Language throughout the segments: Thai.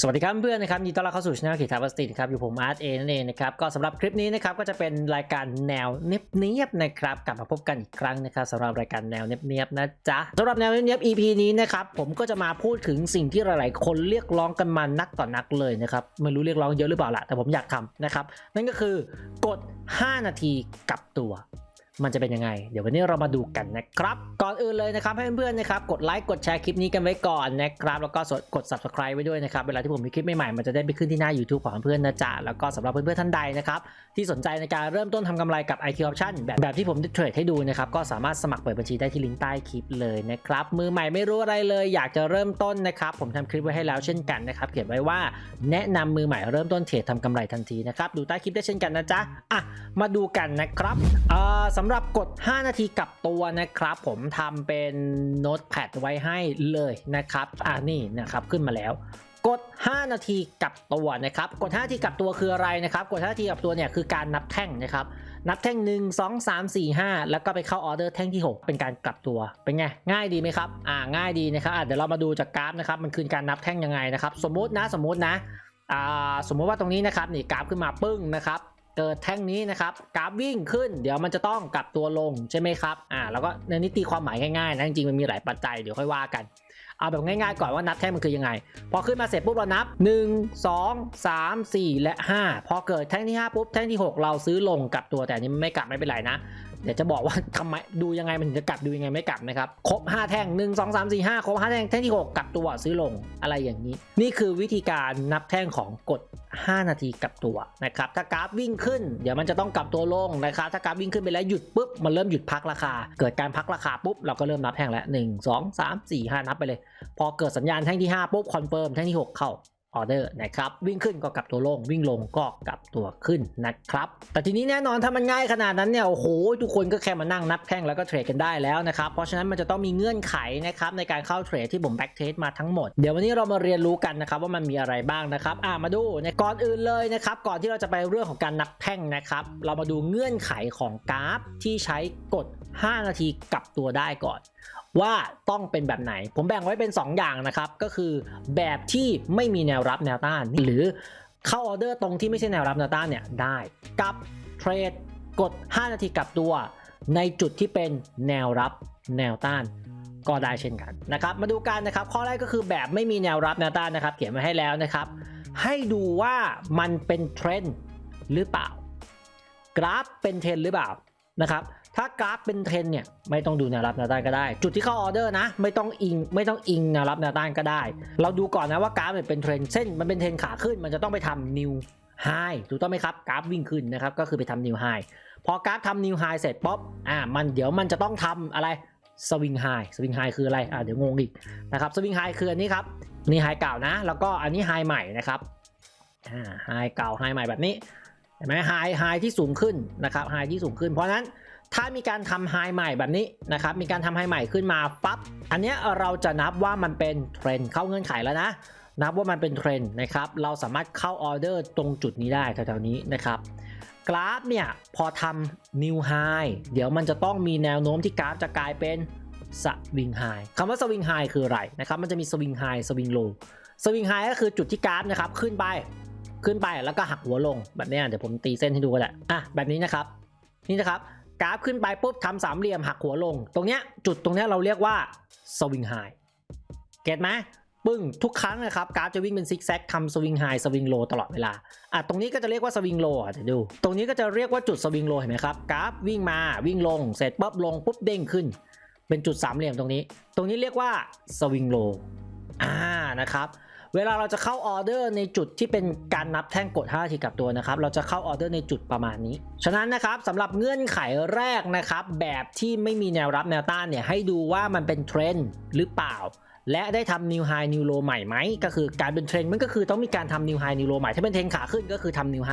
สวัสดีครับเพื่อนนะครับยินดีต้อนรับเข้าสู่ช่องขีดทาวัสตินครับอยู่ผมอาร์ตเอนั่นเองนะครับก็สำหรับคลิปนี้นะครับก็จะเป็นรายการแนวเนียบเนียบๆนะครับกลับมาพบกันอีกครั้งนะครับสำหรับรายการแนวเนียบเนียบๆนะจ๊ะสำหรับแนวเนียบเนียบ EP นี้นะครับผมก็จะมาพูดถึงสิ่งที่หลายๆ คนเรียกร้องกันมานักต่อนักเลยนะครับไม่รู้เรียกร้องเยอะหรือเปล่าล่ะแต่ผมอยากทำนะครับนั่นก็คือกด 5 นาทีกับตัว มันจะเป็นยังไง เดี๋ยววันนี้เรามาดูกันนะครับ ก่อนอื่นเลยนะครับให้เพื่อนๆนะครับ กดไลค์กดแชร์คลิปนี้กันไว้ก่อนนะครับ แล้วก็กด subscribe ไว้ด้วยนะครับ เวลาที่ผมมีคลิปใหม่ๆ มันจะได้ไปขึ้นที่หน้า YouTube ของเพื่อนๆนะจ๊ะ แล้วก็สำหรับเพื่อนๆท่านใดนะครับที่สนใจในการเริ่มต้นทำกำไรกับ IT Option แบบแบบที่ผมได้เทรดให้ดูนะครับก็สามารถสมัครเปิดบัญชีได้ที่ลิงก์ใต้คลิปเลยนะครับมือใหม่ไม่รู้อะไรเลย อยากจะเริ่มต้นนะครับผมทำคลิปไว้ให้แล้วเช่นกันนะครับเขียนไว้ว่าแนะนำมือใหม่เริ่มต้นเทรดทำกำไรทันทีนะครับดูใต้คลิปได้เช่นกันนะจ๊ะอะมาดูกันนะครับอ่าสำำหรับกด 5 นาทีกลับตัวนะครับ ผมทำเป็นโน้ตแพดไว้ให้เลยนะครับอ่านี่นะครับขึ้นมาแล้วกด 5 นาทีกลับตัวนะครับ กด 5 นาทีกลับตัวคืออะไรนะครับ กด 5 นาทีกลับตัวเนี่ยคือการนับแท่งนะครับ นับแท่ง 1 2 3 4 5 แล้วก็ไปเข้าออเดอร์แท่งที่ 6 เป็นการกลับตัว เป็นไง ง่ายดีไหมครับ อ่า ง่ายดีนะครับเดี๋ยวเรามาดูจากกราฟนะครับ มันคือการนับแท่งยังไงนะครับ สมมุตินะ สมมุตินะ อ่า สมมุติว่าตรงนี้นะครับ นี่กราฟขึ้นมาปึ้งนะครับ เกิดแท่งนี้นะครับกราฟวิ่งขึ้น เดี๋ยวมันจะต้องกลับตัวลงใช่ไหมครับอ่าแล้วก็ในนี้ตีความหมายง่ายๆนะจริงๆมันมีหลายปัจจัยเดี๋ยวค่อยว่ากันเอาแบบง่ายๆก่อนว่านับแท่งมันคือยังไง พอขึ้นมาเสร็จปุ๊บเรานับ 1 2 3 4 และ 5 พอเกิดแท่งที่ 5 ปุ๊บแท่งที่ 6 เราซื้อลงกลับตัวแต่นนี้ไม่กลับไม่เป็นไรนะ เดี๋ยวจะบอกว่าทำไมดูยังไงมันถึงจะกลับดูยังไงไม่กลับนะครับ ครบ 5 แท่ง 1 2 3 4 5 ครบ 5 แท่งแท่งที่ 6 กลับตัวซื้อลงอะไรอย่างนี้ นี่คือวิธีการนับแท่งของกด 5 นาทีกลับตัวนะครับถ้ากราฟวิ่งขึ้นเดี๋ยวมันจะต้องกลับตัวลงนะครับถ้ากราฟวิ่งขึ้นไปแล้วหยุดปุ๊บมันเริ่มหยุดพักราคา เกิดการพักราคาปุ๊บเราก็เริ่มนับแท่งแล้ว1 2 3 4 5 นับไปเลย พอเกิดสัญญาณแท่งที่5ปุ๊บคอนเฟิร์มแท่งที่ 6 เข้า ออเดอร์นะครับวิ่งขึ้นก็กลับตัวลง วิ่งลงก็กลับตัวขึ้นนะครับแต่ทีนี้แน่นอนถ้ามันง่ายขนาดนั้นเนี่ยโอ้โหทุกคนก็แค่มานั่งนับแท่งแล้วก็เทรดกันได้แล้วนะครับเพราะฉะนั้นมันจะต้องมีเงื่อนไขนะครับในการเข้าเทรดที่ผมแบ็กเทสมาทั้งหมดเดี๋ยววันนี้เรามาเรียนรู้กันนะครับว่ามันมีอะไรบ้างนะครับอะมาดูในก่อนอื่นเลยนะครับก่อนที่เราจะไปเรื่องของการนับแท่งนะครับเรามาดูเงื่อนไขของกราฟที่ใช้กด 5 นาทีกลับตัวได้ก่อน ว่าต้องเป็นแบบไหน ผมแบ่งไว้เป็น 2 อย่างนะครับ ก็คือแบบที่ไม่มีแนวรับแนวต้าน หรือเข้าออเดอร์ตรงที่ไม่ใช่แนวรับแนวต้านเนี่ยได้ กับเทรดกด 5 นาทีกลับตัว ในจุดที่เป็นแนวรับแนวต้านก็ได้เช่นกันนะครับ มาดูกันนะครับ ข้อแรกก็คือแบบไม่มีแนวรับแนวต้านนะครับ เขียนมาให้แล้วนะครับ ให้ดูว่ามันเป็นเทรนด์หรือเปล่า กราฟเป็นเทรนด์หรือเปล่านะครับ ถ้ากราฟเป็นเทรนเนี่ยไม่ต้องดูแนวรับแนวต้านก็ได้ จุดที่เข้าออเดอร์นะ ไม่ต้องอิงไม่ต้องอิงแนวรับแนวต้านก็ได้ เราดูก่อนนะว่ากราฟเนี่ยเป็นเทรนเส้นมันเป็นเทรนขาขึ้นมันจะต้องไปทำนิวไฮถูกต้องไหมครับกราฟวิ่งขึ้นนะครับก็คือไปทำนิวไฮพอกราฟทำนิวไฮเสร็จป๊อปอ่ามันเดี๋ยวมันจะต้องทำอะไรสวิงไฮสวิงไฮคืออะไรอ่าเดี๋ยวงงอีกนะครับสวิงไฮคืออันนี้ครับนี่ไฮเก่านะ แล้วก็อันนี้ไฮใหม่นะครับอ่าไฮเก่าไฮใหม่แบบนี้เห็นไหมไฮไฮที่สูงขึ้นนะครับไฮที่สูงขึ้นเพราะฉะนั้น ถ้ามีการทำไฮใหม่แบบนี้นะครับ มีการทำไฮใหม่ขึ้นมาปั๊บ อันเนี้ยเราจะนับว่ามันเป็นเทรนเข้าเงื่อนไขแล้วนะ นับว่ามันเป็นเทรนนะครับ เราสามารถเข้าออเดอร์ตรงจุดนี้ได้แถวๆนี้นะครับกราฟเนี่ยพอทำนิวไฮเดี๋ยวมันจะต้องมีแนวโน้มที่กราฟจะกลายเป็นสวิงไฮคำว่าสวิงไฮคืออะไรนะครับ มันจะมีสวิงไฮสวิงโลสวิงไฮก็คือจุดที่กราฟนะครับขึ้นไปขึ้นไปแล้วก็หักหัวลงแบบนี้เดี๋ยวผมตีเส้นให้ดูก็ได้อะแบบนี้นะครับนี่นะครับ กราฟขึ้นไปปุ๊บทำสามเหลี่ยมหักหัวลง ตรงเนี้ยจุดตรงเนี้ยเราเรียกว่าสวิงไฮเก็ตไหมปึ้งทุกครั้งนะครับกราฟจะวิ่งเป็นซิกแซกทำสวิงไฮสวิงโลตลอดเวลาอะตรงนี้ก็จะเรียกว่าสวิงโลอะเดี๋ยวดู ตรงนี้ก็จะเรียกว่าจุดสวิงโลเห็นไหมครับกราฟวิ่งมาวิ่งลงเสร็จปุ๊บลงปุ๊บเด้งขึ้น เป็นจุดสามเหลี่ยมตรงนี้ ตรงนี้เรียกว่าสวิงโลอ่านะครับ เวลาเราจะเข้าออเดอร์ในจุดที่เป็นการนับแท่งกด5นาทีกลับตัวนะครับ เราจะเข้าออเดอร์ในจุดประมาณนี้ ฉะนั้นนะครับสำหรับเงื่อนไขแรกนะครับ แบบที่ไม่มีแนวรับแนวต้านเนี่ยให้ดูว่ามันเป็นเทรนด์หรือเปล่าและได้ทำนิวไฮนิวโลใหม่ไหมก็คือการเป็นเทรนด์มันก็คือต้องมีการทำนิวไฮนิวโลใหม่ ถ้าเป็นเทรนด์ขาขึ้นก็คือทำนิวไฮ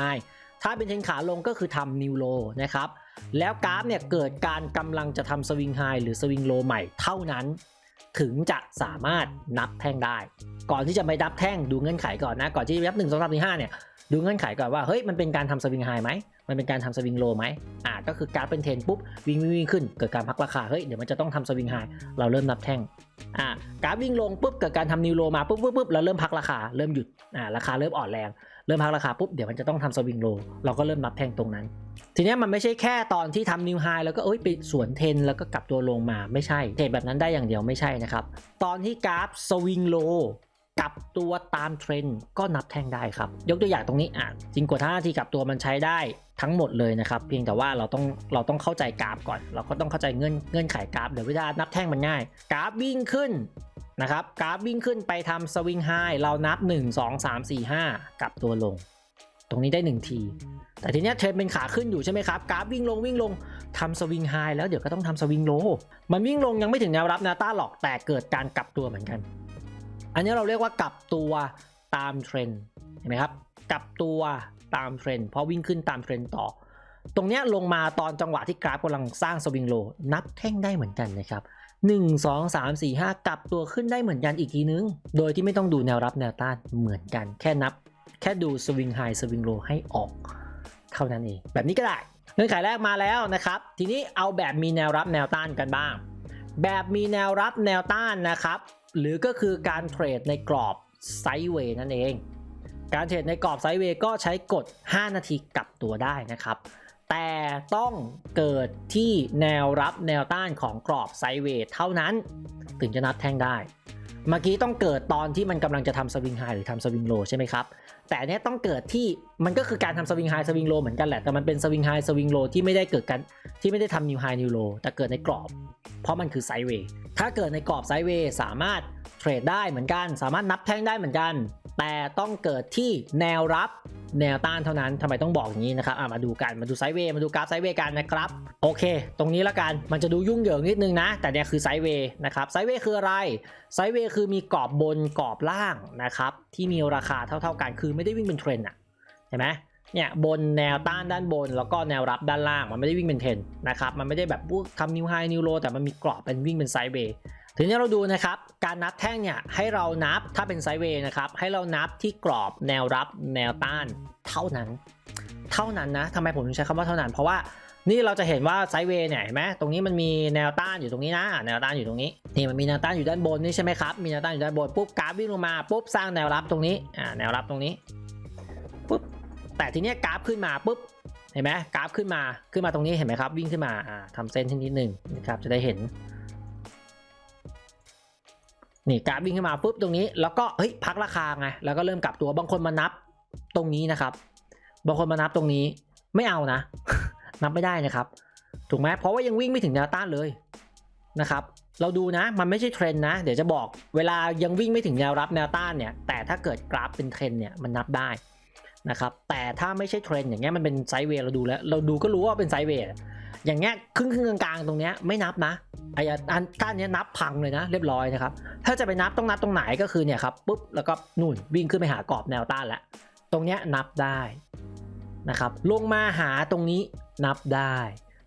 ถ้าเป็นเทรนด์ขาลงก็คือทำนิวโลนะครับ แล้วกราฟเนี่ยเกิดการกำลังจะทำสวิงไฮหรือสวิงโลใหม่เท่านั้น ถึงจะสามารถนับแท่งได้ ก่อนที่จะไปนับแท่งดูเงื่อนไขก่อนนะ ก่อนที่จะนับหนึ่งสองสามสี่ห้าเนี่ยดูเงื่อนไขก่อนว่าเฮ้ยมันเป็นการทำสวิงไฮไหมมันเป็นการทำสวิงโลไหมอ่าก็คือกาฟเป็นเทรนปุ๊บวิ่งวิ่งวิ่งขึ้นเกิดการพักราคาเฮ้ยเดี๋ยวมันจะต้องทำสวิงไฮเราเริ่มนับแท่งอ่ากาฟวิ่งลงปุ๊บเกิดการทำนิวโลมาปุ๊บปุ๊บปุ๊บเราเริ่มพักราคาเริ่มหยุดอ่าราคาเริ่มอ่อนแรงเริ่มพักราคาปุ๊บเดี๋ยวมันจะต้องทำสวิงโลเราก็เริ่มนับแท่งตรงนั้น ทีนี้มันไม่ใช่แค่ตอนที่ทำนิวไฮแล้วก็เอ้ยไปสวนเทนแล้วก็กลับตัวลงมาไม่ใช่เทรดแบบนั้นได้อย่างเดียวไม่ใช่นะครับ ตอนที่กราฟสวิงโลกลับตัวตามเทรนด์ก็นับแท่งได้ครับ ยกตัวอย่างตรงนี้อะจริงกว่าท่านาทีกลับตัวมันใช้ได้ทั้งหมดเลยนะครับ เพียงแต่ว่าเราต้องเราต้องเข้าใจกราฟก่อน เราก็ต้องเข้าใจเงื่อนเงื่อนไขกราฟเดี๋ยวเวลานับแท่งมันง่าย กราฟวิ่งขึ้นนะครับกราฟวิ่งขึ้นไปทำสวิงไฮเรานับ 1 2 3 4 5กลับตัวลง ตรงนี้ได้ 1 ที แต่ทีเนี้ยเทรนเป็นขาขึ้นอยู่ใช่ไหมครับ กราฟวิ่งลงวิ่งลงทำสวิงไฮแล้วเดี๋ยวก็ต้องทำสวิงโล มันวิ่งลงยังไม่ถึงแนวรับแนวต้านหรอกแต่เกิดการกลับตัวเหมือนกัน อันนี้เราเรียกว่ากลับตัวตามเทรนเห็นไหมครับกลับตัวตามเทรนเพราะวิ่งขึ้นตามเทรนต่อ ตรงนี้ลงมาตอนจังหวะที่กราฟกำลังสร้างสวิงโล นับแท่งได้เหมือนกันนะครับ1 2 3 4 5 กลับตัวขึ้นได้เหมือนกันอีกทีนึง โดยที่ไม่ต้องดูแนวรับแนวต้านเหมือนกัน แค่นับ แค่ดูสวิงไฮสวิงโลให้ออกเท่านั้นเอง แบบนี้ก็ได้เงื่อนไขแรกมาแล้วนะครับ ทีนี้เอาแบบมีแนวรับแนวต้านกันบ้าง แบบมีแนวรับแนวต้านนะครับ หรือก็คือการเทรดในกรอบไซด์เวย์นั่นเอง การเทรดในกรอบไซด์เวย์ก็ใช้กด 5 นาทีกลับตัวได้นะครับ แต่ต้องเกิดที่แนวรับแนวต้านของกรอบไซด์เวย์เท่านั้น ถึงจะนับแท่งได้ เมื่อกี้ต้องเกิดตอนที่มันกำลังจะทำสวิงไฮหรือทำสวิงโลใช่ไหมครับ แต่เนี้ยต้องเกิดที่มันก็คือการทำสวิงไฮสวิงโลเหมือนกันแหละ แต่มันเป็นสวิงไฮสวิงโลที่ไม่ได้เกิดกันที่ไม่ได้ทำนิวไฮนิวโลแต่เกิดในกรอบ เพราะมันคือไซด์เวย์ ถ้าเกิดในกรอบไซด์เวย์สามารถเทรดได้เหมือนกัน สามารถนับแท่งได้เหมือนกัน แต่ต้องเกิดที่แนวรับแนวต้านเท่านั้นทำไมต้องบอกอย่างนี้นะครับมาดูกัน มาดูไซด์เวย์ มาดูกราฟไซด์เวย์กันนะครับ โอเค ตรงนี้ละกัน มันจะดูยุ่งเหยิงนิดนึงนะ แต่เนี่ยคือไซด์เวย์นะครับ ไซด์เวย์คืออะไร ไซด์เวย์คือมีกรอบบนกรอบล่างนะครับ ที่มีราคาเท่าๆกัน คือไม่ได้วิ่งเป็นเทรนด์อะเห็นไหมเนี่ยบนแนวต้านด้านบน แล้วก็แนวรับด้านล่าง มันไม่ได้วิ่งเป็นเทรนด์นะครับ มันไม่ได้แบบทำนิวไฮนิวโลแต่มันมีกรอบเป็นวิ่งเป็นไซด์เวย์ ทีนี้เราดูนะครับการนับแท่งเนี่ยให้เรานับถ้าเป็นไซด์เวย์นะครับให้เรานับที่กรอบแนวรับแนวต้านเท่านั้น เท่านั้นนะทำไมผมถึงใช้คำว่าเท่านั้น เพราะว่านี่เราจะเห็นว่าไซด์เวย์เนี่ยเห็นไหมตรงนี้มันมีแนวต้านอยู่ตรงนี้นะแนวต้านอยู่ตรงนี้นี่มันมีแนวต้านอยู่ด้านบนนี่ใช่ไหมครับมีแนวต้านอยู่ด้านบนปุ๊บกราฟวิ่งลงมาปุ๊บสร้างแนวรับตรงนี้อ่าแนวรับตรงนี้ปุ๊บแต่ทีเนี้ยกราฟขึ้นมาปุ๊บเห็นไหมกราฟขึ้นมาขึ้นมาตรงนี้เห็นไหมครับวิ่งขึ้นมาอ่าทำเส้นที่นิดหนึ่งนะครับจะได้เห็น นี่กราฟวิ่งขึ้นมาปุ๊บตรงนี้ แล้วก็เฮ้ยพักราคาไงแล้วก็เริ่มกลับตัวบางคนมานับตรงนี้นะครับ บางคนมานับตรงนี้ไม่เอานะ นับไม่ได้นะครับ ถูกไหมเพราะว่ายังวิ่งไม่ถึงแนวต้านเลยนะครับ เราดูนะมันไม่ใช่เทรนนะ เดี๋ยวจะบอกเวลายังวิ่งไม่ถึงแนวรับแนวต้านเนี่ย แต่ถ้าเกิดกราฟเป็นเทรนเนี่ยมันนับได้นะครับ แต่ถ้าไม่ใช่เทรนอย่างเงี้ยมันเป็นไซด์เวย์เราดูแล้ว เราดูก็รู้ว่าเป็นไซด์เวย์ อย่างเงี้ยครึ่งครึ่งกลางตรงเนี้ยไม่นับนะไอ้อันต้านเนี้ยนับพังเลยนะ เรียบร้อยนะครับ ถ้าจะไปนับต้องนับตรงไหนก็คือเนี่ยครับปุ๊บแล้วก็นู่นวิ่งขึ้นไปหากรอบแนวต้านแล้วตรงเนี้ยนับได้นะครับ ลงมาหาตรงนี้นับได้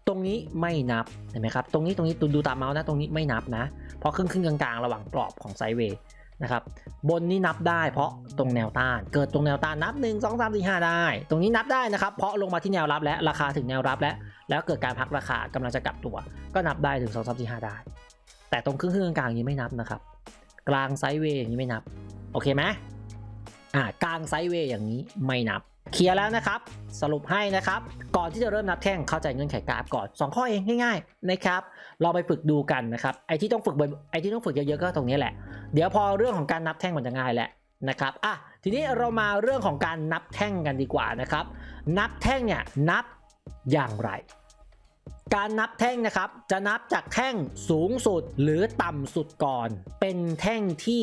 ตรงนี้ไม่นับเห็นไหมครับ ตรงนี้ตรงนี้ดูดูตามเมาส์นะตรงนี้ไม่นับนะ เพราะครึ่งครึ่งกลางๆ ระหว่างกรอบของไซเวย์นะครับบนนี้นับได้เพราะตรงแนวต้าน เกิดตรงแนวต้านนับ 1 2 3 4 5 ได้ ตรงนี้นับได้นะครับ เพราะลงมาที่แนวรับและราคาถึงแนวรับแล้ว แล้วเกิดการพักราคากำลังจะกลับตัว ก็นับได้ถึง2 3 4 5ได้ แต่ตรงครึ่งครึ่งกลางๆอย่างนี้ไม่นับนะครับ กลางไซด์เวย์อย่างนี้ไม่นับ โอเคไหมอ่ากลางไซด์เวย์อย่างนี้ไม่นับ เคลียร์แล้วนะครับ สรุปให้นะครับ ก่อนที่จะเริ่มนับแท่งเข้าใจเงื่อนไขกราฟก่อน 2 ข้อเองง่ายๆนะครับเราไปฝึกดูกันนะครับไอที่ต้องฝึกบ่อยไอที่ต้องฝึกเยอะๆก็ตรงนี้แหละ เดี๋ยวพอเรื่องของการนับแท่งมันจะง่ายแหละนะครับอะทีนี้เรามาเรื่องของการนับแท่งกันดีกว่านะครับ นับแท่งเนี่ยนับอย่างไร การนับแท่งนะครับ จะนับจากแท่งสูงสุดหรือต่ำสุดก่อน เป็นแท่งที่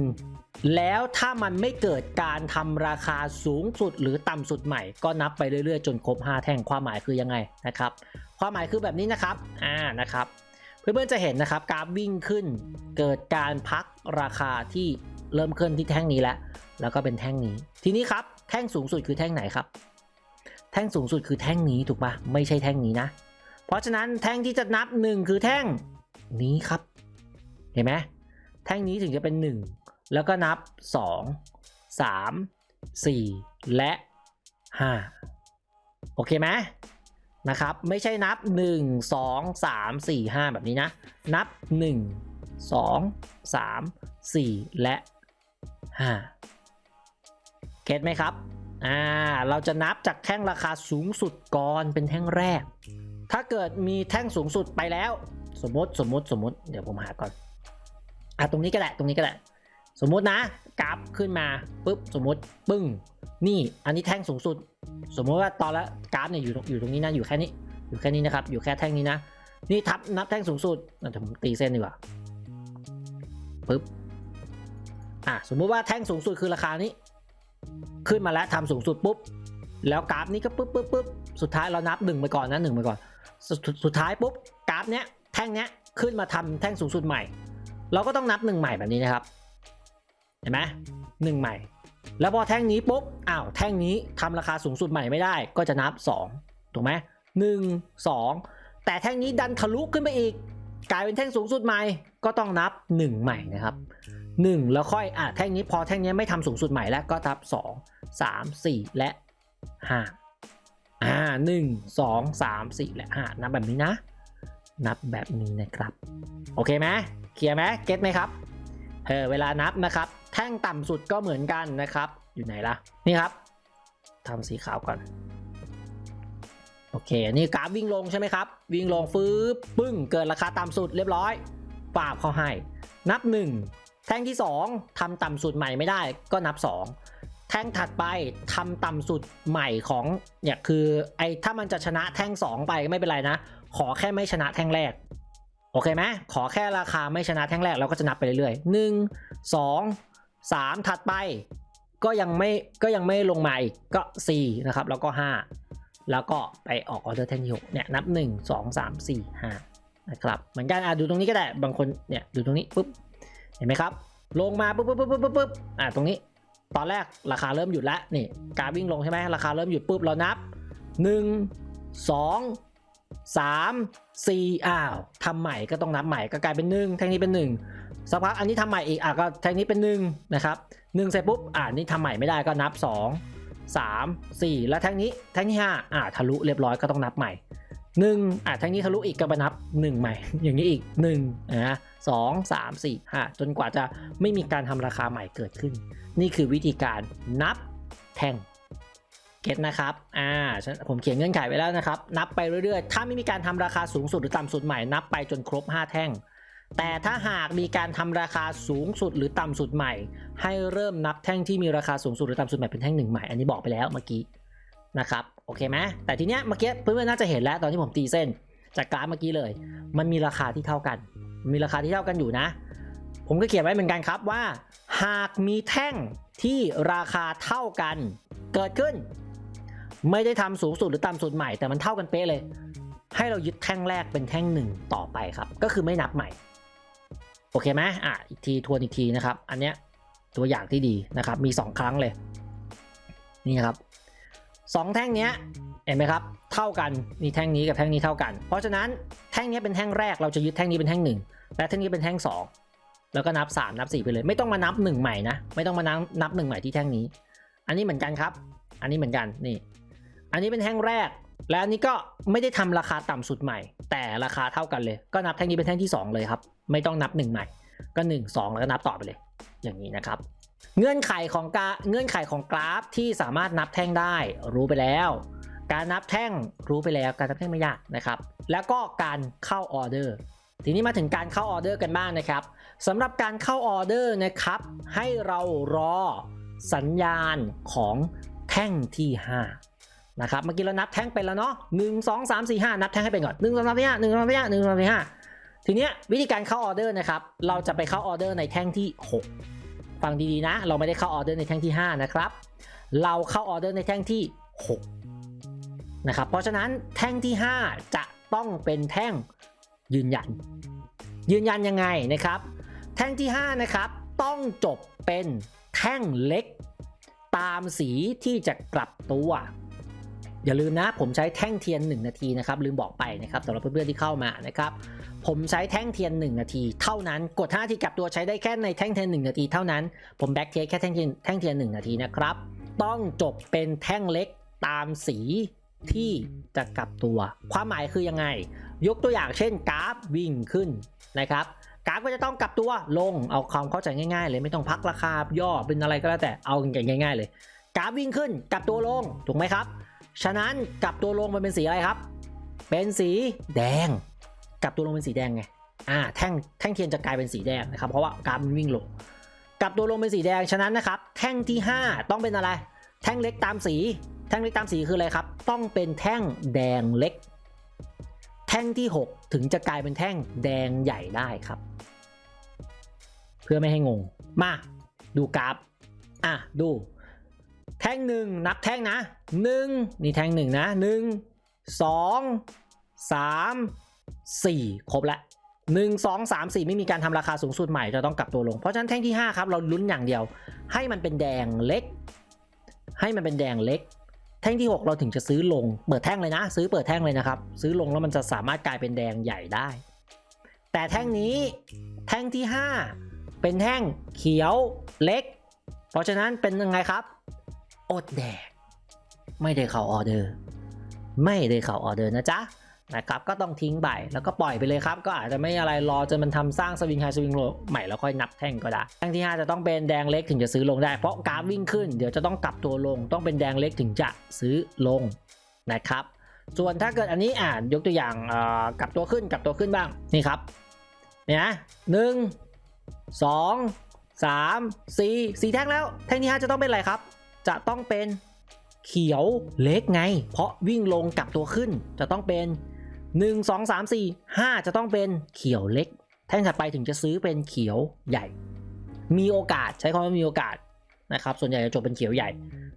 1 แล้วถ้ามันไม่เกิดการทำราคาสูงสุดหรือต่ำสุดใหม่ ก็นับไปเรื่อยๆ จนครบ 5 แท่งความหมายคือยังไงนะครับ ความหมายคือแบบนี้นะครับ อ่านะครับ เพื่อนๆจะเห็นนะครับกราฟวิ่งขึ้น เกิดการพักราคาที่เริ่มขึ้นที่แท่งนี้แล้วแล้วก็เป็นแท่งนี้ ทีนี้ครับแท่งสูงสุดคือแท่งไหนครับ แท่งสูงสุดคือแท่งนี้ถูกปะไม่ใช่แท่งนี้นะ เพราะฉะนั้นแท่งที่จะนับ 1 คือแท่งนี้ครับ เห็นไหมแท่งนี้ถึงจะเป็น 1 แล้วก็นับ 2 3 4 และ 5 โอเคไหมนะครับ ไม่ใช่นับ 1 2 3 4 5 แบบนี้นะ นับ 1 2 3 4 และ 5 เก็ตไหมครับ อ่า เราจะนับจากแท่งราคาสูงสุดก่อนเป็นแท่งแรก ถ้าเกิดมีแท่งสูงสุดไปแล้ว สมมติสมมติสมมติเดี๋ยวผมหาก่อนอะตรงนี้ก็ได้ตรงนี้ก็ได้สมมุตินะกราฟขึ้นมาปุ๊บสมมติปึ้ง นี่อันนี้แท่งสูงสุด สมมติว่าตอนละกราฟเนี่ยอยู่ตรงอยู่ตรงนี้นะอยู่แค่นี้ อยู่แค่นี้นะครับ อยู่แค่แท่งนี้นะ นี่ทับนับแท่งสูงสุดอะเดี๋ยวผมตีเส้นดีกว่าปุ๊บอะสมมุติว่าแท่งสูงสุดคือราคานี้ ขึ้นมาแล้วทำสูงสุดปุ๊บแล้วกราฟนี้ก็ปุ๊บปุ๊บปุ๊บสุดท้ายเรานับหนึ่งไปก่อนนะหนึ่งไปก่อน สสุดท้ายปุ๊บกราฟเนี้ยแท่งเนี้ยขึ้นมาทำแท่งสูงสุดใหม่ เราก็ต้องนับหนึ่งใหม่แบบนี้นะครับ เห็นไหมหนึ่งใหม่ แล้วพอแท่งนี้ปุ๊บอ้าวแท่งนี้ทำราคาสูงสุดใหม่ไม่ได้ ก็จะนับ 2 ถูกไหมหนึ่งสองแต่แท่งนี้ดันทะลุขึ้นไปอีก กลายเป็นแท่งสูงสุดใหม่ ก็ต้องนับ 1 ใหม่นะครับ 1 แล้วค่อยอะแท่งนี้พอแท่งนี้ไม่ทำสูงสุดใหม่แล้วก็นับ 2 3 4 และ 5 อ่าหนึ่งสองสามสี่และห้านับแบบนี้นะ นับแบบนี้นะครับ โอเคไหมเคลียร์ไหมเก็ตไหมครับเออเวลานับนะครับ แท่งต่ำสุดก็เหมือนกันนะครับ อยู่ไหนล่ะ นี่ครับทำสีขาวก่อน โอเค นี่กราฟวิ่งลงใช่ไหมครับ วิ่งลงฟื้บปึ้ง เกิดราคาต่ำสุดเรียบร้อยปาบเขาให้ นับ 1 แท่งที่ 2ทำต่ำสุดใหม่ไม่ได้ก็นับ 2 ท่งถัดไปทำต่ำสุดใหม่ของเนี่ยคือไอ้ถ้ามันจะชนะแท่ง 2 ไปก็ไม่เป็นไรนะ ขอแค่ไม่ชนะแท่งแรก โอเคไหมขอแค่ราคาไม่ชนะแท่งแรกเราก็จะนับไปเรื่อยๆหนึ่งสองสามถัดไป ก็ยังไม่ก็ยังไม่ลงมาอีกก็สี่นะครับแล้วก็ห้าแล้วก็ไปออกออเดอร์แท่งที่หกเนี่ยนับหนึ่งสองสามสี่ห้านะครับเหมือนกันอะดูตรงนี้ก็ได้บางคนเนี่ยดูตรงนี้ปุ๊บเห็นไหมครับลงมาปุ๊บปุ๊บปุ๊บปุ๊บปุ๊บอะตรงนี้ ตอนแรกราคาเริ่มหยุดแล้วนี่การวิ่งลงใช่ไหมราคาเริ่มหยุดปุ๊บเรานับหนึ่งสองสามสี่อ้าวทำใหม่ก็ต้องนับใหม่ก็กลายเป็นหนึ่งแท่งนี้เป็นหนึ่งสักพักอันนี้ทำใหม่อีกอะก็แท่งนี้เป็นหนึ่งนะครับหนึ่งเสร็จปุ๊บอ่านี่ทำใหม่ไม่ได้ก็นับสองสามสี่แล้วแท่งนี้แท่งที่ห้าอ่าทะลุเรียบร้อยก็ต้องนับใหม่ หนึ่งอ่าแท่งนี้ทะลุอีกก็ไปนับหนึ่งใหม่ อย่างนี้อีกหนึ่งนะสองสามสี่ห้าจนกว่าจะไม่มีการทำราคาใหม่เกิดขึ้น นี่คือวิธีการนับแท่งเก็ตนะครับ อ่า ผมเขียนเงื่อนไขไว้แล้วนะครับ นับไปเรื่อยๆ ถ้าไม่มีการทำราคาสูงสุดหรือต่ำสุดใหม่ นับไปจนครบ 5 แท่ง แต่ถ้าหากมีการทำราคาสูงสุดหรือต่ำสุดใหม่ ให้เริ่มนับแท่งที่มีราคาสูงสุดหรือต่ำสุดใหม่เป็นแท่งหนึ่งใหม่ อันนี้บอกไปแล้วเมื่อกี้ นะครับโอเคไหมแต่ทีเนี้ยเมื่อกี้เพื่อนๆน่าจะเห็นแล้วตอนที่ผมตีเส้น จากกราฟเมื่อกี้เลย มันมีราคาที่เท่ากัน มีราคาที่เท่ากันอยู่นะ ผมก็เขียนไว้เหมือนกันครับว่า หากมีแท่งที่ราคาเท่ากันเกิดขึ้น ไม่ได้ทำสูงสุดหรือต่ำสุดใหม่แต่มันเท่ากันเป๊ะเลย ให้เรายึดแท่งแรกเป็นแท่งหนึ่งต่อไปครับ ก็คือไม่นับใหม่ โอเคไหมอะอีกทีทวนอีกทีนะครับ อันเนี้ยตัวอย่างที่ดีนะครับมี 2 ครั้งเลย นี่ครับ สองแท่งเนี้ยเห็นไหมครับ เท่ากันมีแท่งนี้กับแท่งนี้เท่ากัน เพราะฉะนั้นแท่งนี้เป็นแท่งแรกเราจะยึดแท่งนี้เป็นแท่งหนึ่งและแท่งนี้เป็นแท่งสองแล้วก็นับ 3 นับ 4 ไปเลย ไม่ต้องมานับ 1 ใหม่นะไม่ต้องมานับนับ1ใหม่ที่แท่งนี้ อันนี้เหมือนกันครับ อันนี้เหมือนกันนี่ อันนี้เป็นแท่งแรก และอันนี้ก็ไม่ได้ทำราคาต่ำสุดใหม่ แต่ราคาเท่ากันเลย ก็นับแท่งนี้เป็นแท่งที่ 2 เลยครับ ไม่ต้องนับ 1 ใหม่ ก็ 1 2 แล้วก็นับต่อไปเลย อย่างนี้นะครับ เงื่อนไขของกาเงื่อนไขของกราฟที่สามารถนับแท่งได้ รู้ไปแล้ว การนับแท่งรู้ไปแล้ว การนับแท่งไม่ยากนะครับ แล้วก็การเข้าออเดอร์ ทีนี้มาถึงการเข้าออเดอร์กันบ้างนะครับสำหรับการเข้าออเดอร์นะครับ ให้เรารอสัญญาณของแท่งที่ 5 นะครับ เมื่อกี้เรานับแท่งไปแล้วเนาะหนึ่งสองสามสี่ห้านับแท่งให้เป็นก่อนหนึ่งสองสามสี่ห้าหนึ่งสองสามสี่ห้าหนึ่งสองสามสี่ห้าทีเนี้ยวิธีการเข้าออเดอร์นะครับ เราจะไปเข้าออเดอร์ในแท่งที่ 6 ฟังดีๆนะ เราไม่ได้เข้าออเดอร์ในแท่งที่ 5 นะครับ เราเข้าออเดอร์ในแท่งที่ 6 นะครับ เพราะฉะนั้นแท่งที่ 5 จะต้องเป็นแท่งยืนยัน ยืนยันยังไงนะครับ แท่งที่ 5 นะครับ ต้องจบเป็นแท่งเล็ก ตามสีที่จะกลับตัว อย่าลืมนะ ผมใช้แท่งเทียน 1 นาทีนะครับลืมบอกไปนะครับสำหรับเพื่อนๆที่เข้ามานะครับผมใช้แท่งเทียน 1 นาที เท่านั้นกด5นาทีกลับตัวใช้ได้แค่ในแท่งเทียน 1 นาทีเท่านั้นผมแบ็กเทสแค่แท่งเทียนแท่งเทียน 1 นาทีนะครับต้องจบเป็นแท่งเล็กตามสีที่จะกลับตัว ความหมายคือยังไง ยกตัวอย่างเช่นกราฟวิ่งขึ้นนะครับกราฟก็จะต้องกลับตัวลงเอาความเข้าใจง่ายๆ เลยไม่ต้องพักราคาย่อเป็นอะไรก็แล้วแต่เอาง่าย ๆ เลยกราฟวิ่งขึ้นกลับตัวลงถูกไหมครับ ฉะนั้นกลับตัวลงมันเป็นสีอะไรครับ เป็นสีแดง กลับตัวลงเป็นสีแดงไงอ่าแท่งแท่งเทียนจะกลายเป็นสีแดงนะครับเพราะว่ากราฟมันวิ่งลงกลับตัวลงเป็นสีแดงฉะนั้นนะครับ แท่งที่ 5 ต้องเป็นอะไร แท่งเล็กตามสี แท่งเล็กตามสีคืออะไรครับ ต้องเป็นแท่งแดงเล็ก แท่งที่ 6 ถึงจะกลายเป็นแท่งแดงใหญ่ได้ครับ เพื่อไม่ให้งง มา ดูกราฟ อะ ดู แท่งหนึ่งนับแท่งนะหนึ่งนี่แท่งหนึ่งนะหนึ่งสองสามสี่ครบแล้วหนึ่งสองสามสี่ไม่มีการทำราคาสูงสุดใหม่จะต้องกลับตัวลง เพราะฉะนั้นแท่งที่ 5 ครับ เราลุ้นอย่างเดียว ให้มันเป็นแดงเล็ก ให้มันเป็นแดงเล็ก แท่งที่ 6 เราถึงจะซื้อลง เปิดแท่งเลยนะ ซื้อเปิดแท่งเลยนะครับ ซื้อลงแล้วมันจะสามารถกลายเป็นแดงใหญ่ได้ แต่แท่งนี้แท่งที่ 5 เป็นแท่งเขียวเล็ก เพราะฉะนั้นเป็นยังไงครับ อดแดก ไม่ได้เข้าออเดอร์ ไม่ได้เข้าออเดอร์นะจ๊ะนะครับก็ต้องทิ้งไปแล้วก็ปล่อยไปเลยครับ ก็อาจจะไม่อะไรรอจนมันทำสร้างสวิงไฮสวิงโลใหม่แล้วค่อยนับแท่งก็ได้แท่งที่ 5 จะต้องเป็นแดงเล็กถึงจะซื้อลงได้ เพราะกราฟวิ่งขึ้นเดี๋ยวจะต้องกลับตัวลง ต้องเป็นแดงเล็กถึงจะซื้อลงนะครับ ส่วนถ้าเกิดอันนี้อ่านยกตัวอย่างกลับตัวขึ้นกลับตัวขึ้นบ้างนี่ครับเนี่ยหนึ่งสองสามสี่สี่แท่งแล้วแท่งที่ 5 จะต้องเป็นอะไรครับ จะต้องเป็นเขียวเล็กไง เพราะวิ่งลงกลับตัวขึ้น จะต้องเป็น 1 2 3 4 5 จะต้องเป็นเขียวเล็ก แท่งถัดไปถึงจะซื้อเป็นเขียวใหญ่ มีโอกาสใช้คำว่ามีโอกาสนะครับ ส่วนใหญ่จะจบเป็นเขียวใหญ่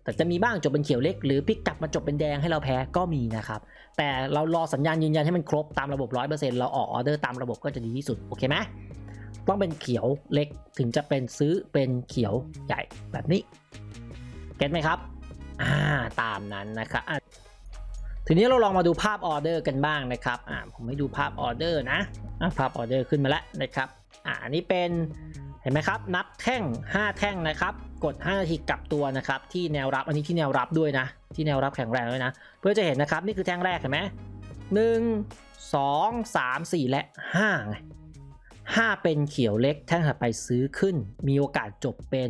แต่จะมีบ้างจบเป็นเขียวเล็ก หรือพลิกกลับมาจบเป็นแดงให้เราแพ้ก็มีนะครับ แต่เรารอสัญญาณยืนยันให้มันครบตามระบบ 100%เราออกออเดอร์ตามระบบก็จะดีที่สุดโอเคไหมต้องเป็นเขียวเล็กถึงจะเป็นซื้อเป็นเขียวใหญ่แบบนี้ เก็ตไหมครับ อ่า ตามนั้นนะครับอะทีนี้เราลองมาดูภาพออเดอร์กันบ้างนะครับ อ่า ผมให้ดูภาพออเดอร์นะอะภาพออเดอร์ขึ้นมาแล้วนะครับ อ่า อันนี้เป็น เห็นไหมครับ นับแท่ง 5 แท่งนะครับ กด 5 นาทีกลับตัวนะครับ ที่แนวรับ อันนี้ที่แนวรับด้วยนะ ที่แนวรับแข็งแรงด้วยนะ เพื่อจะเห็นนะครับ นี่คือแท่งแรกเห็นไหมหนึ่งสองสามสี่และห้าไงห้าเป็นเขียวเล็ก แท่งถัดไปซื้อขึ้น มีโอกาสจบเป็น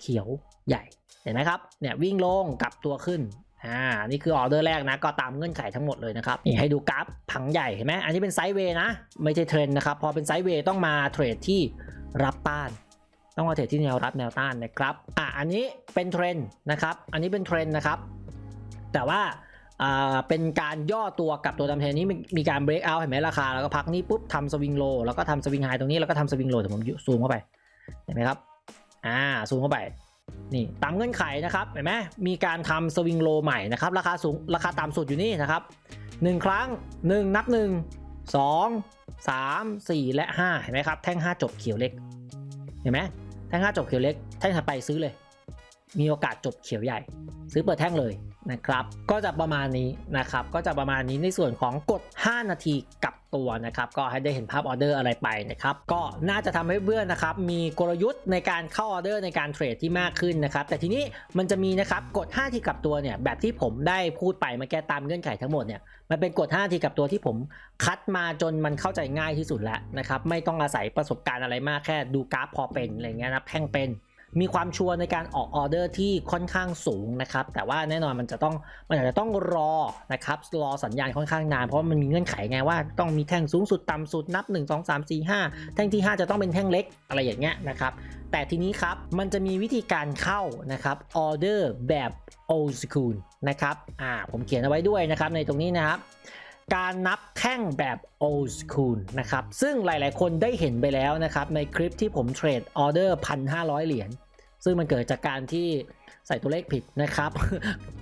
เขียวใหญ่ ห็นไหมครับเนี่ยวิ่งลงกลับตัวขึ้นอ่านี่คือออเดอร์แรกนะ ก็ตามเงื่อนไขทั้งหมดเลยนะครับนี่ให้ดูกราฟผังใหญ่เห็นไหมอันนี้เป็นไซด์เวย์นะ ไม่ใช่เทรนด์นะครับ พอเป็นไซด์เวย์ต้องมาเทรดที่รับต้าน ต้องมาเทรดที่แนวรับแนวต้านนะครับอ่าอันนี้เป็นเทรนด์นะครับ อันนี้เป็นเทรนด์นะครับ แต่ว่าอ่าเป็นการย่อตัวกับตัวดำเทนนี้มีมีการเบรกเอาเห็นไหมราคา แล้วก็พักนี้ปุ๊บทำสวิงโลแล้วก็ทำสวิงไฮตรงนี้แล้วก็ทำสวิงโลเดี๋ยวผมซูมเข้าไปเห็นไหมครับอ่าซูมเข้าไป นี่ตามเงื่อนไขนะครับเห็นไหมมีการทำสวิงโลใหม่นะครับราคาสูงราคาต่ำสุดอยู่นี่นะครับหนึ่งครั้งหนึ่งนับหนึ่งสองสามสี่และห้าเห็นไหมครับแท่งห้าจบเขียวเล็ก เห็นไหมแท่งห้าจบเขียวเล็ก แท่งถัดไปซื้อเลย มีโอกาสจบเขียวใหญ่ ซื้อเปิดแท่งเลยนะครับ ก็จะประมาณนี้นะครับ ก็จะประมาณนี้ในส่วนของกด 5 นาทีกลับตัวนะครับ ก็ให้ได้เห็นภาพออเดอร์อะไรไปนะครับ ก็น่าจะทำให้เพื่อนนะครับ มีกลยุทธ์ในการเข้าออเดอร์ในการเทรดที่มากขึ้นนะครับ แต่ทีนี้มันจะมีนะครับกด 5 ทีกลับตัวเนี่ย แบบที่ผมได้พูดไปมาแก้ตามเงื่อนไขทั้งหมดเนี่ย มันเป็นกด 5 ทีกลับตัวที่ผมคัดมาจนมันเข้าใจง่ายที่สุดแล้วนะครับ ไม่ต้องอาศัยประสบการณ์อะไรมากแค่ดูกราฟพอเป็นอะไรเงี้ยนะแพ่งเป็น มีความชัวร์ในการออกออเดอร์ที่ค่อนข้างสูงนะครับ แต่ว่าแน่นอนมันจะต้องมันอาจจะต้องรอนะครับรอสัญญาณค่อนข้างนาน เพราะมันมีเงื่อนไขไงว่าต้องมีแท่งสูงสุดต่ำสุดนับ 1 2 3 4 5 แท่งที่ 5 จะต้องเป็นแท่งเล็กอะไรอย่างเงี้ยนะครับแต่ทีนี้ครับมันจะมีวิธีการเข้านะครับออเดอร์แบบ old school นะครับอ่าผมเขียนเอาไว้ด้วยนะครับในตรงนี้นะครับ การนับแท่งแบบ old school นะครับ ซึ่งหลายๆ คนได้เห็นไปแล้วนะครับ ในคลิปที่ผมเทรดออเดอร์ 1,500 เหรียญ ซึ่งมันเกิดจากการที่ใส่ตัวเลขผิดนะครับ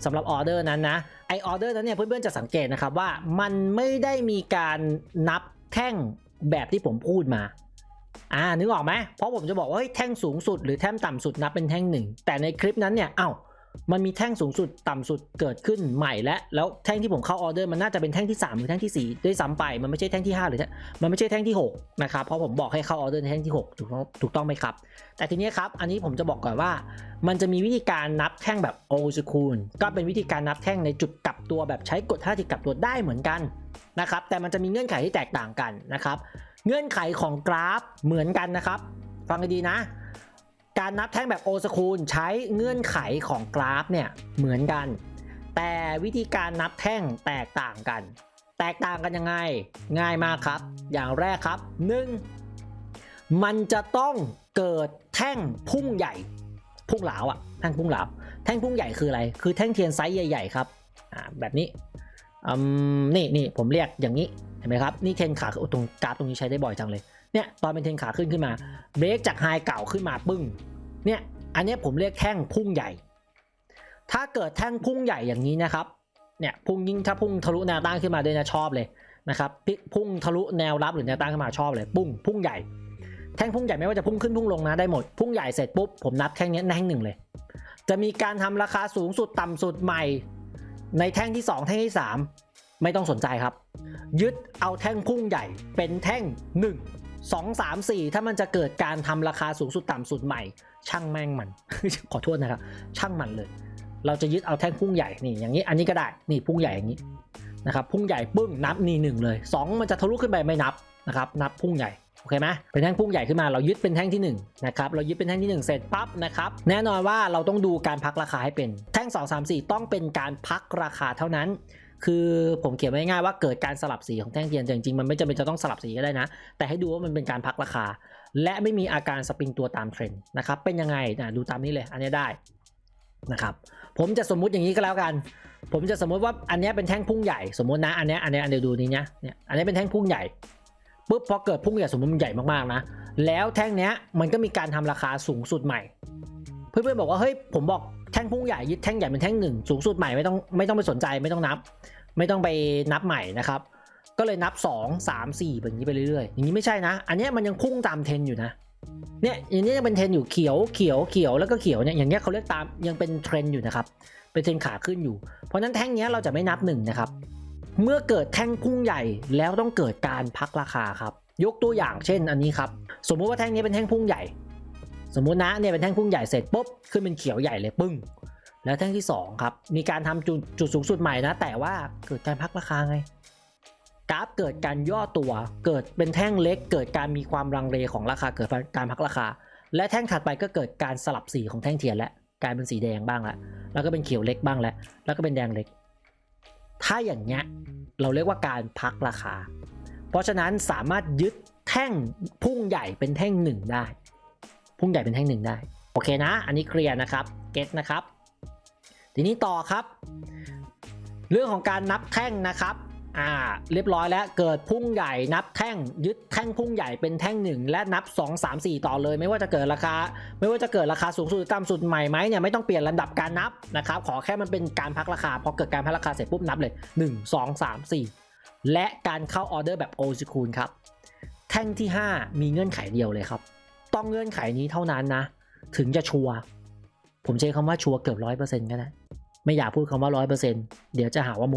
สำหรับออเดอร์นั้นนะไอออเดอร์นั้นเนี่ยเพื่อนๆจะสังเกตนะครับว่ามันไม่ได้มีการนับแท่งแบบที่ผมพูดมาอ่านึกออกไหมเพราะผมจะบอกว่าแท่งสูงสุดหรือแท่งต่ำสุดนับเป็นแท่งหนึ่งแต่ในคลิปนั้นเนี่ยเอ้า มันมีแท่งสูงสุดต่ำสุดเกิดขึ้นใหม่และแล้วแท่งที่ผมเข้าออเดอร์มันน่าจะเป็นแท่งที่3หรือแท่งที่4ด้วยซ้ำไปมันไม่ใช่แท่งที่ 5 หรือมันไม่ใช่แท่งที่6นะครับเพราะผมบอกให้เข้าออเดอร์ในแท่งที่6ถูกต้องถูกต้องไหมครับ แต่ทีนี้ครับอันนี้ผมจะบอกก่อนว่า มันจะมีวิธีการนับแท่งแบบโอ s คูลก็เป็นวิธีการนับแท่งในจุดกลับตัวแบบใช้กดท่าที่กลับตัวได้เหมือนกันนะครับแต่มันจะมีเงื่อนไขที่แตกต่างกันนะครับ เงื่อนไขของกราฟเหมือนกันนะครับ ฟังให้ดีนะ การนับแท่งแบบโอสคูลใช้เงื่อนไขของกราฟเนี่ยเหมือนกัน แต่วิธีการนับแท่งแตกต่างกัน แตกต่างกันยังไงง่ายมากครับ อย่างแรกครับ 1. มันจะต้องเกิดแท่งพุ่งใหญ่ พุ่งเหลาอะแท่งพุ่งเหลาแท่งพุ่งใหญ่คืออะไร คือแท่งเทียนไซส์ใหญ่ ๆ ครับแบบนี้อืมนี่นี่ผมเรียกอย่างนี้เห็นไหมครับ นี่เทรนขาโอ้ตรงกราฟตรงนี้ใช้ได้บ่อยจังเลย เนี่ยตอนเป็นเทนขาขึ้นขึ้นมา เบรกจากไฮเก่าขึ้นมาปึ้ง เนี่ยอันนี้ผมเรียกแท่งพุ่งใหญ่ ถ้าเกิดแท่งพุ่งใหญ่อย่างนี้นะครับ เนี่ยพุ่งยิ่งถ้าพุ่งทะลุแนวต้านขึ้นมาด้วยนะชอบเลยนะครับพิพุ่งทะลุแนวรับหรือแนวต้านขึ้นมาชอบเลยปุ้งพุ่งใหญ่ แท่งพุ่งใหญ่ไม่ว่าจะพุ่งขึ้นพุ่งลงนะได้หมด พุ่งใหญ่เสร็จปุ๊บผมนับแท่งนี้แท่งหนึ่งเลย จะมีการทำราคาสูงสุดต่ำสุดใหม่ ในแท่งที่สองแท่งที่สามไม่ต้องสนใจครับ ยึดเอาแท่งพุ่งใหญ่เป็นแท่ง 1 2 3 4 ถ้ามันจะเกิดการทำราคาสูงสุดต่ำสุดใหม่ ช่างแม่งมัน ขอโทษนะครับ ช่างมันเลย เราจะยึดเอาแท่งพุ่งใหญ่นี่อย่างนี้ อันนี้ก็ได้นี่พุ่งใหญ่อย่างนี้นะครับพุ่งใหญ่ปึ้งนับนี่หนึ่งเลย 2 มันจะทะลุขึ้นไปไม่นับนะครับนับพุ่งใหญ่โอเคไหมเป็นแท่งพุ่งใหญ่ขึ้นมาเรายึดเป็นแท่งที่1นะครับเรายึดเป็นแท่งที่ 1 เสร็จปั๊บนะครับแน่นอนว่าเราต้องดูการพักราคาให้เป็นแท่ง 2 3 4 ต้องเป็นการพักราคาเท่านั้น คือผมเขียนไว้ง่ายว่าเกิดการสลับสีของแท่งเทียนแต่จริงๆมันไม่จำเป็นจะต้องสลับสีก็ได้นะ แต่ให้ดูว่ามันเป็นการพักราคา และไม่มีอาการสปริงตัวตามเทรนด์นะครับเป็นยังไงนะดูตามนี้เลยอันนี้ได้นะครับผมจะสมมุติอย่างนี้ก็แล้วกัน ผมจะสมมุติว่าอันนี้เป็นแท่งพุ่งใหญ่สมมตินะอันนี้อันนี้อันเดียวดูนี้นะเนี่ยอันนี้เป็นแท่งพุ่งใหญ่ปุ๊บพอเกิดพุ่งใหญ่สมมติมันใหญ่มากๆนะแล้วแท่งเนี้ยมันก็มีการทำราคาสูงสุดใหม่ เพื่อนๆบอกว่าเฮ้ยผมบอก แท่งพุ่งใหญ่ยึดแท่งใหญ่เป็นแท่งหนึ่งสูงสุดใหม่ไม่ต้องไม่ต้องไปสนใจไม่ต้องนับ ไม่ต้องไปนับใหม่นะครับ ก็เลยนับ 2 3 4แบบนี้ไปเรื่อยๆอย่างนี้ไม่ใช่นะ อันนี้มันยังพุ่งตามเทรนอยู่นะเนี่ยอย่างนี้ยังเป็นเทรนอยู่เขียวเขียวเขียวแล้วก็เขียวเนี่ยอย่างเงี้ยเขาเรียกตามยังเป็นเทรนอยู่นะครับเป็นเทรนขาขึ้นอยู่ เพราะฉะนั้นแท่งเนี้ยเราจะไม่นับหนึ่งนะครับเมื่อเกิดแท่งพุ่งใหญ่แล้วต้องเกิดการพักราคาครับยกตัวอย่างเช่นอันนี้ครับสมมุติว่าแท่งนี้เป็นแท่งพุ่งใหญ่ สมมุตินะเนี่ยเป็นแท่งพุ่งใหญ่เสร็จปุ๊บขึ้นเป็นเขียวใหญ่เลยปึ้ง แล้วแท่งที่ 2 ครับ มีการทำจุดจุดสูงสุดใหม่นะ แต่ว่าเกิดการพักราคาไงกราฟเกิดการย่อตัว เกิดเป็นแท่งเล็ก เกิดการมีความรังเลของราคาเกิดการพักราคา และแท่งถัดไปก็เกิดการสลับสีของแท่งเทียนและกลายเป็นสีแดงบ้างละแล้วก็เป็นเขียวเล็กบ้างแล้วแล้วก็เป็นแดงเล็ก ถ้าอย่างเงี้ยเราเรียกว่าการพักราคา เพราะฉะนั้นสามารถยึดแท่งพุ่งใหญ่เป็นแท่งหนึ่งได้ พุ่งใหญ่เป็นแท่งหนึ่งได้ โอเคนะ อันนี้เคลียร์นะครับเก็ตนะครับ ทีนี้ต่อครับ เรื่องของการนับแท่งนะครับอ่าเรียบร้อยแล้วเกิดพุ่งใหญ่นับแท่งยึดแท่งพุ่งใหญ่เป็นแท่งหนึ่งและนับ 2 3 4 ต่อเลย ไม่ว่าจะเกิดราคา ไม่ว่าจะเกิดราคาสูงสุดต่ำสุดใหม่ไหมเนี่ยไม่ต้องเปลี่ยนลำดับการนับนะครับขอแค่มันเป็นการพักราคาพอเกิดการพักราคาเสร็จปุ๊บนับเลย 1 2 3 4 และการเข้าออเดอร์แบบโอซิคูลครับแท่งที่ 5 มีเงื่อนไขเดียวเลยครับ ต้องเงื่อนไขนี้เท่านั้นนะ ถึงจะชัวร์ผมใช้คำว่าชัวร์เกือบร้อยเปอร์เซ็นต์ก็ได้ไม่อยากพูดคำว่าร้อยเปอร์เซ็นต์เดี๋ยวจะหาว่าโม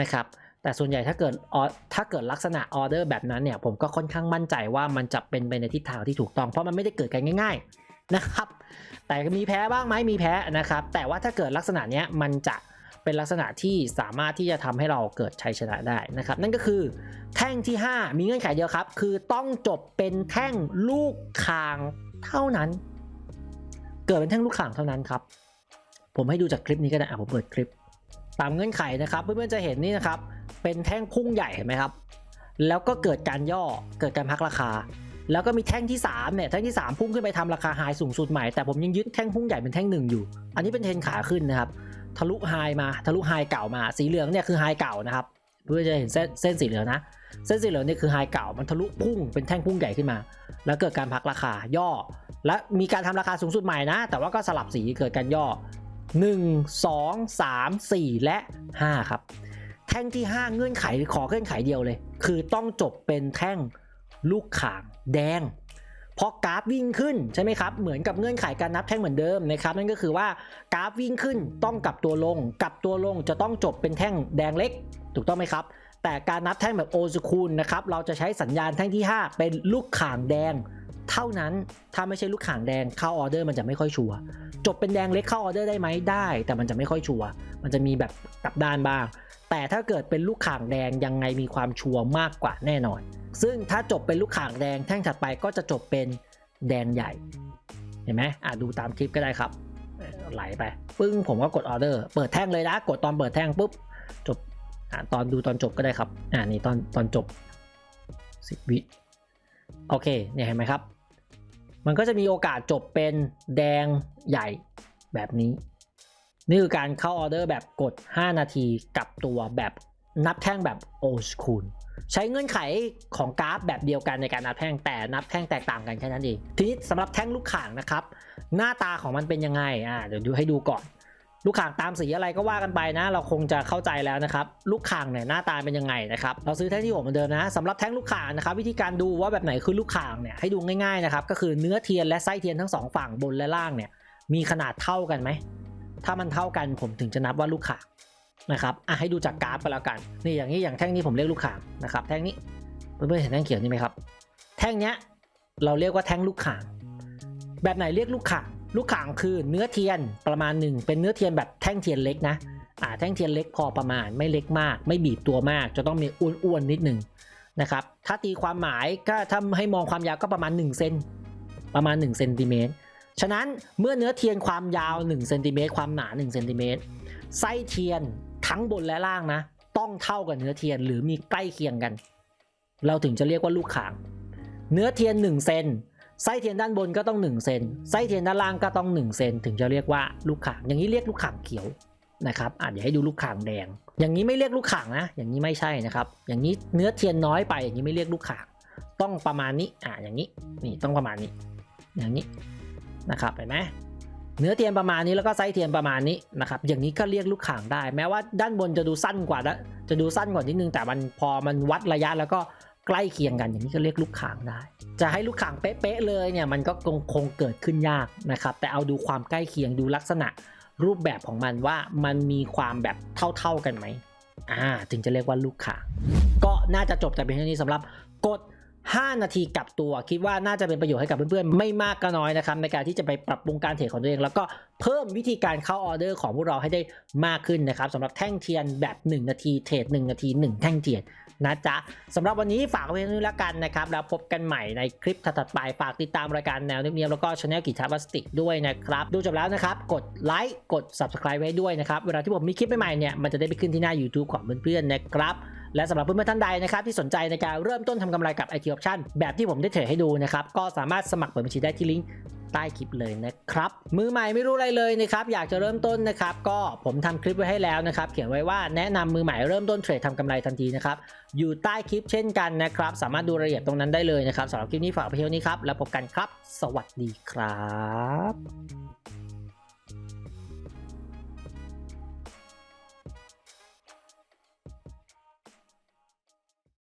นะครับแต่ส่วนใหญ่ถ้าเกิดออถ้าเกิดลักษณะออเดอร์แบบนั้นเนี่ยผมก็ค่อนข้างมั่นใจว่ามันจะเป็นไปในทิศทางที่ถูกต้อง เพราะมันไม่ได้เกิดกันง่าย ๆนะครับ แต่มีแพ้บ้างไหมมีแพ้นะครับ แต่ว่าถ้าเกิดลักษณะเนี้ยมันจะ เป็นลักษณะที่สามารถที่จะทำให้เราเกิดชัยชนะได้นะครับ นั่นก็คือแท่งที่ 5 มีเงื่อนไขเดียวครับ คือต้องจบเป็นแท่งลูกคางเท่านั้น เกิดเป็นแท่งลูกข่างเท่านั้นครับ ผมให้ดูจากคลิปนี้ก็ได้อะผมเปิดคลิป ตามเงื่อนไขนะครับเพื่อนๆจะเห็นนี่นะครับ เป็นแท่งพุ่งใหญ่เห็นไหมครับ แล้วก็เกิดการย่อเกิดการพักราคาแล้วก็มีแท่งที่3เนี่ยแท่งที่ 3 พุ่งขึ้นไปทำราคาไฮสูงสุดใหม่แต่ผมยังยึดแท่งพุ่งใหญ่เป็นแท่งหนึ่งอยู่ อันนี้เป็นเทรนขาขึ้นนะครับ ทะลุไฮมาทะลุไฮเก่ามา สีเหลืองเนี่ยคือไฮเก่านะครับเพื่อจะเห็นเส้นเส้นสีเหลืองนะ เส้นสีเหลืองนี่คือไฮเก่ามันทะลุพุ่งเป็นแท่งพุ่งใหญ่ขึ้นมา แล้วเกิดการพักราคาย่อ และมีการทำราคาสูงสุดใหม่นะ แต่ว่าก็สลับสีเกิดการย่อ 1 2 3 4 และ 5 ครับ แท่งที่ 5 เงื่อนไขขอเงื่อนไขเดียวเลย คือต้องจบเป็นแท่งลูกข่างแดง พอกราฟวิ่งขึ้นใช่ไหมครับ เหมือนกับเงื่อนไขการนับแท่งเหมือนเดิมนะครับนั่นก็คือว่ากราฟวิ่งขึ้นต้องกลับตัวลงกลับตัวลงจะต้องจบเป็นแท่งแดงเล็ก ถูกต้องไหมครับ แต่การนับแท่งแบบโอซูคูลนะครับเราจะใช้สัญญาณแท่งที่ 5 เป็นลูกข่างแดง เท่านั้นถ้าไม่ใช่ลูกข่างแดงเข้าออเดอร์มันจะไม่ค่อยชัวร์จบเป็นแดงเล็กเข้าออเดอร์ได้ไหมได้ แต่มันจะไม่ค่อยชัวร์มันจะมีแบบกลับด้านบ้าง แต่ถ้าเกิดเป็นลูกข่างแดงยังไงมีความชัวร์มากกว่าแน่นอน ซึ่งถ้าจบเป็นลูกข่างแดงแท่งถัดไปก็จะจบเป็นแดงใหญ่ เห็นไหมอะดูตามคลิปก็ได้ครับ ไหลไปปึ้งผมก็กดออเดอร์ เปิดแท่งเลยนะ กดตอนเปิดแท่งปุ๊บจบอะตอนดูตอนจบก็ได้ครับ อ่านี่ตอนตอนจบสิบวิโอเคเนี่ยเห็นไหมครับ มันก็จะมีโอกาสจบเป็นแดงใหญ่แบบนี้ นี่คือการเข้าออเดอร์แบบกด 5 นาทีกับตัวแบบนับแท่งแบบโอ h คูลใช้เงื่อนไขของกราฟแบบเดียวกันในการนับแท่งแต่นับแท่งแตกต่างกันแค่นั้นเองทีนี้สำหรับแท่งลูกข่างนะครับ หน้าตาของมันเป็นยังไงอ่าเดี๋ยวดูให้ดูก่อน ลูกข่างตามสีอะไรก็ว่ากันไปนะ เราคงจะเข้าใจแล้วนะครับลูกข่างเนี่ยหน้าตาเป็นยังไงนะครับเราซื้อแท่งที่หกเหมือนเดิมนะสำหรับแท่งลูกข่างนะครับวิธีการดูว่าแบบไหนคือลูกข่างเนี่ยให้ดูง่ายๆนะครับก็คือเนื้อเทียนและไส้เทียนทั้งสองฝั่งบนและล่างเนี่ยมีขนาดเท่ากันไหม ถ้ามันเท่ากันผมถึงจะนับว่าลูกข่างนะครับอะให้ดูจากกราฟไปแล้วกัน นี่อย่างนี้อย่างแท่งนี้ผมเรียกลูกข่างนะครับ แท่งนี้เพื่อนๆเห็นแท่งเขียวนี่ไหมครับ แท่งเนี้ยเราเรียกว่าแท่งลูกข่าง แบบไหนเรียกลูกข่างลูกข่างคือเนื้อเทียนประมาณหนึ่งเป็นเนื้อเทียนแบบแท่งเทียนเล็กนะอ่าแท่งเทียนเล็กพอประมาณไม่เล็กมาก ไม่บีบตัวมาก จะต้องมีอ้วนๆนิดหนึ่งนะครับถ้าตีความหมายก็ถ้าให้มองความยาวก็ประมาณ1เซนประมาณ1เซนติเมตร ฉะนั้นเมื่อเนื้อเทียนความยาว1เซนติเมตรความหนา1เซนติเมตรไส้เทียนทั้งบนและล่างนะ ต้องเท่ากับเนื้อเทียนหรือมีใกล้เคียงกัน เราถึงจะเรียกว่าลูกข่าง เนื้อเทียน1เซนไส้เทียนด้านบนก็ต้อง1เซนไส้เทียนด้านล่างก็ต้อง1เซนถึงจะเรียกว่าลูกข่าง อย่างนี้เรียกลูกข่างเขียวนะครับอะเดี๋ยวให้ดูลูกข่างแดง อย่างนี้ไม่เรียกลูกข่างนะ อย่างนี้ไม่ใช่นะครับ อย่างนี้เนื้อเทียนน้อยไป อย่างนี้ไม่เรียกลูกข่าง ต้องประมาณนี้ อะอย่างนี้ นี่ต้องประมาณนี้ อย่างนี้ นะครับเห็นไหมเนื้อเทียนประมาณนี้แล้วก็ไซส้เทียนประมาณนี้นะครับอย่างนี้ก็เรียกลูกข่างได้ แม้ว่าด้านบนจะดูสั้นกว่านะจะดูสั้นกว่านิดนึงแต่มันพอมันวัดระยะแล้วก็ใกล้เคียงกันอย่างนี้ก็เรียกลูกข่างได้ จะให้ลูกข่างเป๊ะๆเลยเนี่ยมันก็คงคงเกิดขึ้นยากนะครับแต่เอาดูความใกล้เคียงดูลักษณะรูปแบบของมันว่ามันมีความแบบเท่าๆกันไหมอ่าถึงจะเรียกว่าลูกข่างก็น่าจะจบแต่เพียงเท่านี้สำหรับกด 5 นาทีกลับตัว คิดว่าน่าจะเป็นประโยชน์ให้กับเพื่อนๆ ไม่มากก็น้อยนะครับ ในการที่จะไปปรับปรุงการเทรดของตัวเอง แล้วก็เพิ่มวิธีการเข้าออเดอร์ของพวกเราให้ได้มากขึ้นนะครับสำหรับแท่งเทียนแบบ 1 นาทีเทรด1นาที 1 แท่งเทียนนะจ๊ะสำหรับวันนี้ฝากไว้เท่านี้แล้วกันนะครับแล้วพบกันใหม่ในคลิปถัดๆไปฝากติดตามรายการแนวเนียบแล้วก็ช anel กีตาร์พลาสติกด้วยนะครับดูจบแล้วนะครับกดไลค์กด subscribe ไว้ด้วยนะครับเวลาที่ผมมีคลิปใหม่ๆเนี่ยมันจะได้ไปขึ้นที่หน้า YouTube ของเพื่อนๆนะครับ และสำหรับเพื่อนๆท่านใดนะครับที่สนใจในการเริ่มต้นทำกำไรกับ IT Option แบบที่ผมได้เทรดให้ดูนะครับก็สามารถสมัครเปิดบัญชีได้ที่ลิงก์ใต้คลิปเลยนะครับ มือใหม่ไม่รู้อะไรเลยนะครับ อยากจะเริ่มต้นนะครับ ก็ผมทำคลิปไว้ให้แล้วนะครับ เขียนไว้ว่าแนะนำมือใหม่เริ่มต้นเทรดทำกำไรทันทีนะครับ อยู่ใต้คลิปเช่นกันนะครับ สามารถดูรายละเอียดตรงนั้นได้เลยนะครับสำหรับคลิปนี้ฝากไปเที่ยวนี้ครับ แล้วพบกันครับ สวัสดีครับ